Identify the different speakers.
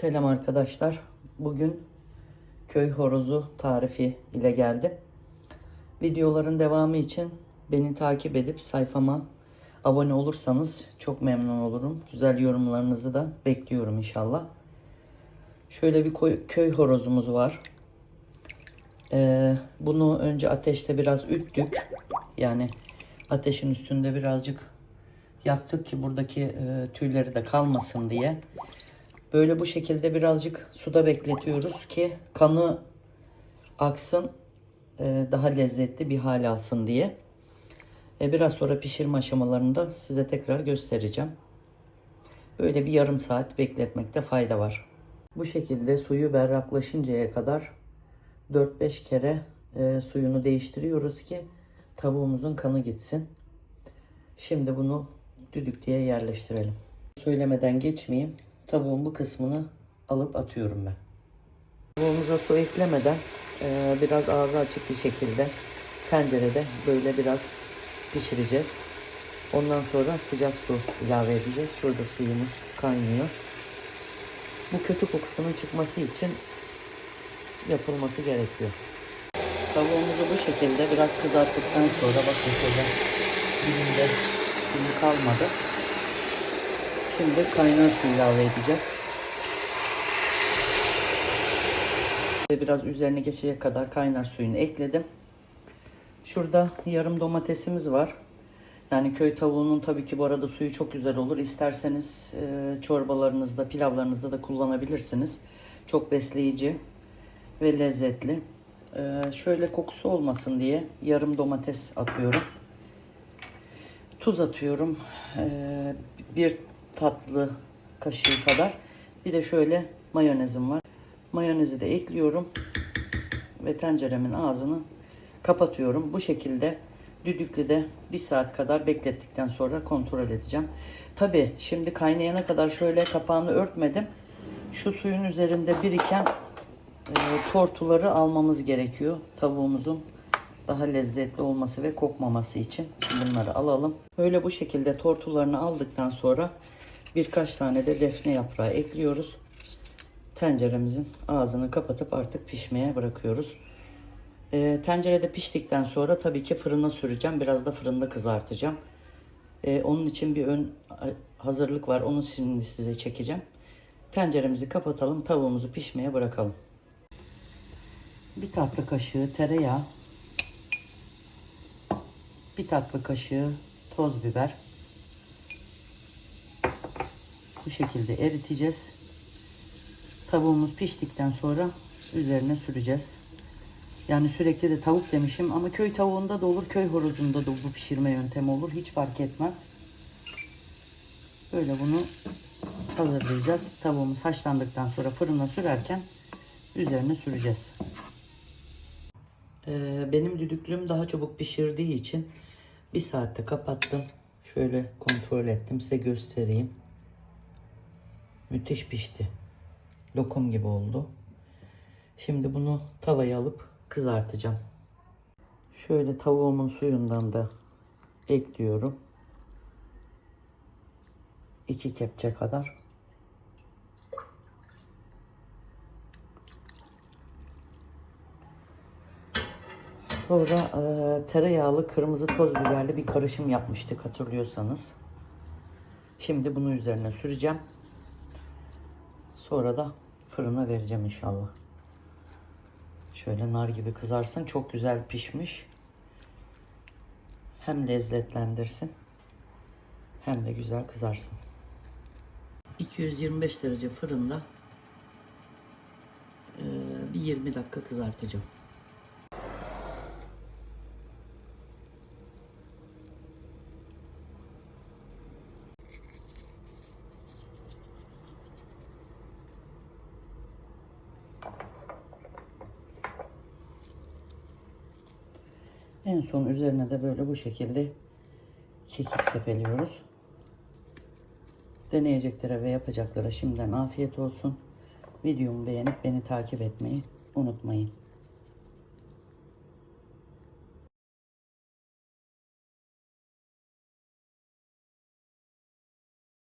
Speaker 1: Selam arkadaşlar. Bugün köy horozu tarifi ile geldim. Videoların devamı için beni takip edip sayfama abone olursanız çok memnun olurum. Güzel yorumlarınızı da bekliyorum inşallah. Şöyle bir köy horozumuz var. Ee, bunu önce ateşte biraz üttük. Yani ateşin üstünde birazcık yaktık ki buradaki e, tüyleri de kalmasın diye. Böyle bu şekilde birazcık suda bekletiyoruz ki kanı aksın e, daha lezzetli bir hal alsın diye. E, biraz sonra pişirme aşamalarında size tekrar göstereceğim. Böyle bir yarım saat bekletmekte fayda var. Bu şekilde suyu berraklaşıncaya kadar 4-5 kere e, suyunu değiştiriyoruz ki tavuğumuzun kanı gitsin. Şimdi bunu düdüklüye yerleştirelim. Söylemeden geçmeyeyim. Tavuğun bu kısmını alıp atıyorum ben. Tavuğumuza su eklemeden e, biraz ağzı açık bir şekilde tencerede böyle biraz pişireceğiz. Ondan sonra sıcak su ilave edeceğiz. Şurada suyumuz kaynıyor. Bu kötü kokusunun çıkması için yapılması gerekiyor. Tavuğumuzu bu şekilde biraz kızarttıktan sonra bakın şöyle dibinde suyu kalmadı. Şimdi kaynar su ilave edeceğiz. Ve biraz üzerine geçecek kadar kaynar suyunu ekledim. Şurada yarım domatesimiz var. Yani köy tavuğunun tabii ki bu arada suyu çok güzel olur. İsterseniz e, çorbalarınızda, pilavlarınızda da kullanabilirsiniz. Çok besleyici ve lezzetli. E, şöyle kokusu olmasın diye yarım domates atıyorum. Tuz atıyorum. E, bir tatlı kaşığı kadar. Bir de şöyle mayonezim var. Mayonezi de ekliyorum. Ve tenceremin ağzını kapatıyorum. Bu şekilde düdüklüde bir saat kadar beklettikten sonra kontrol edeceğim. Tabi şimdi kaynayana kadar şöyle kapağını örtmedim. Şu suyun üzerinde biriken e, tortuları almamız gerekiyor. Tavuğumuzun daha lezzetli olması ve kokmaması için bunları alalım. Böyle bu şekilde tortularını aldıktan sonra birkaç tane de defne yaprağı ekliyoruz. Tenceremizin ağzını kapatıp artık pişmeye bırakıyoruz. E, tencerede piştikten sonra tabii ki fırına süreceğim. Biraz da fırında kızartacağım. E, onun için bir ön hazırlık var. Onu şimdi size çekeceğim. Tenceremizi kapatalım. Tavuğumuzu pişmeye bırakalım. Bir tatlı kaşığı tereyağı. Bir tatlı kaşığı toz biber. Şekilde eriteceğiz. Tavuğumuz piştikten sonra üzerine süreceğiz. Yani sürekli de tavuk demişim ama köy tavuğunda da olur, köy horozunda da bu pişirme yöntemi olur. Hiç fark etmez. Böyle bunu hazırlayacağız. Tavuğumuz haşlandıktan sonra fırına sürerken üzerine süreceğiz. Ee, benim düdüklüğüm daha çabuk pişirdiği için bir saatte kapattım. Şöyle kontrol ettim size göstereyim. Müthiş pişti. Lokum gibi oldu. Şimdi bunu tavaya alıp kızartacağım. Şöyle tavuğumun suyundan da ekliyorum. 2 kepçe kadar. Sonra e, tereyağlı kırmızı toz biberli bir karışım yapmıştık hatırlıyorsanız. Şimdi bunu üzerine süreceğim. Sonra da fırına vereceğim inşallah. Şöyle nar gibi kızarsın. Çok güzel pişmiş. Hem lezzetlendirsin. Hem de güzel kızarsın. 225 derece fırında bir 20 dakika kızartacağım. En son üzerine de böyle bu şekilde kekik sepeliyoruz. Deneyeceklere ve yapacaklara şimdiden afiyet olsun. Videomu beğenip beni takip etmeyi unutmayın.